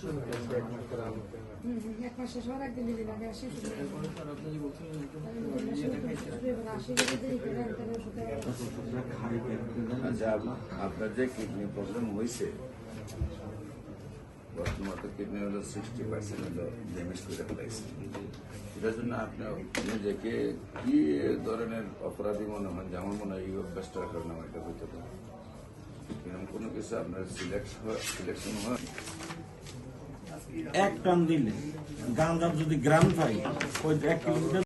এক আপনার যে কিডনি প্রবলেম হয়েছে বর্তমানে কিডনি হলো সিক্সটি পার্সেন্ট হলো ড্যামেজ করে ফেলাইছে। এটার জন্য আপনি নিজেকে কি ধরনের অপরাধী মনে হয়? যেমন মনে হয়, এই অভ্যাসটার কারণে আমার এটা পারে। এরকম কোনো কিছু আপনার সিলেকশন সিলেকশন হয়? এক টান দিলে গান্ধার যদি গ্রাম পাই ওই এক কিলোমিটার